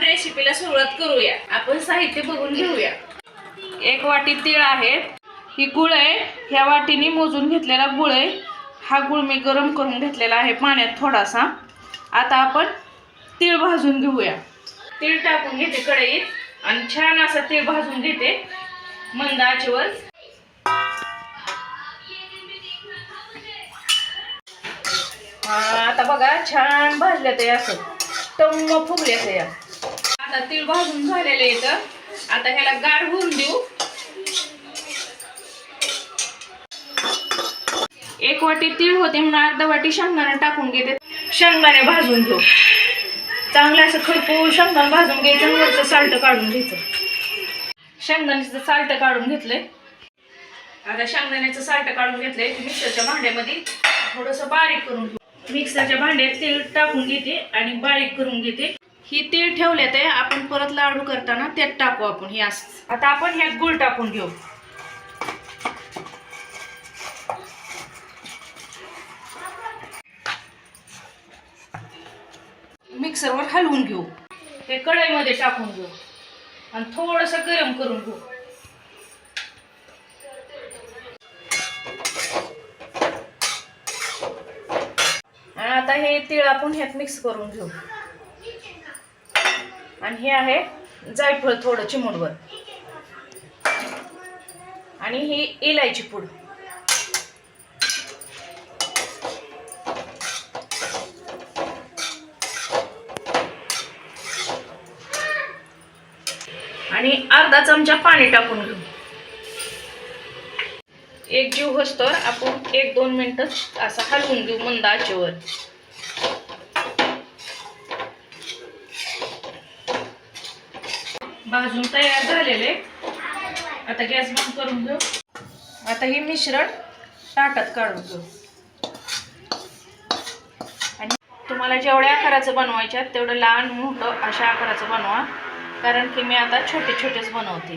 आपण रेसिपीला सुरुवात करूया. आपण साहित्य बघून घेऊया. एक वाटी तीळ आहेत ही गुळ आहे. ह्या वाटीने मोजून घेतलेला गुळ आहे. हा गुळ मी गरम करून घेतलेला आहे पाण्यात थोडासा. आता आपण तीळ भाजून घेऊया. तीळ टाकून घेते कढईत. आणि छान असा तीळ भाजून घेते. मंद आचेवर. आता बघा छान भाजल्या ते असं. टम्म फुगल्या ते या आता तीळ भाजून झालेले येतं आता ह्याला गाड होऊन देऊ. एक वाटी तीळ होते म्हणून अर्धा वाटी शेंगदाणे टाकून घेते. शेंगदाणे भाजून घेऊ. चांगलं असं खरपूर शेंगदाणे भाजून घ्यायचं वरचं साल्ट काढून घ्यायचं. शेंगदाण्याचं साल्ट काढून घेतलंय. आता शेंगदाण्याचं साल्ट काढून घेतलंय. मिक्सरच्या भांड्यामध्ये थोडंसं बारीक करून घेऊ. मिक्सरच्या भांड्यात तेल टाकून घेते आणि बारीक करून घेते. ही तीळ ठेवले ते आपण परत लाडू करताना त्यात टाकू आपण हे असं आता आपण ह्यात गुळ टाकून घेऊ. मिक्सरवर हलवून घेऊ. हे कढईमध्ये टाकून घेऊ. आणि थोडंसं गरम करून घेऊ. आणि आता हे तीळ आपण ह्यात मिक्स करून घेऊ. आणि हे आहे जायफळ थोडं चिमूटभर आणि ही इलायची पूड. आणि अर्धा चमचा पाणी टाकून घेऊ. एक जीव होस्तोवर आपण एक दोन मिनटं असं हलवून घेऊ मंद आचेवर. भाजून तयार झालेले. आता गॅस बंद करून घेऊ. आता हे मिश्रण ताटात काढून घेऊ. आणि तुम्हाला जेवढ्या आकाराचं बनवायच्या तेवढं लहान मोठं अशा आकाराचं बनवा. कारण की मी आता छोटे छोटेच बनवते.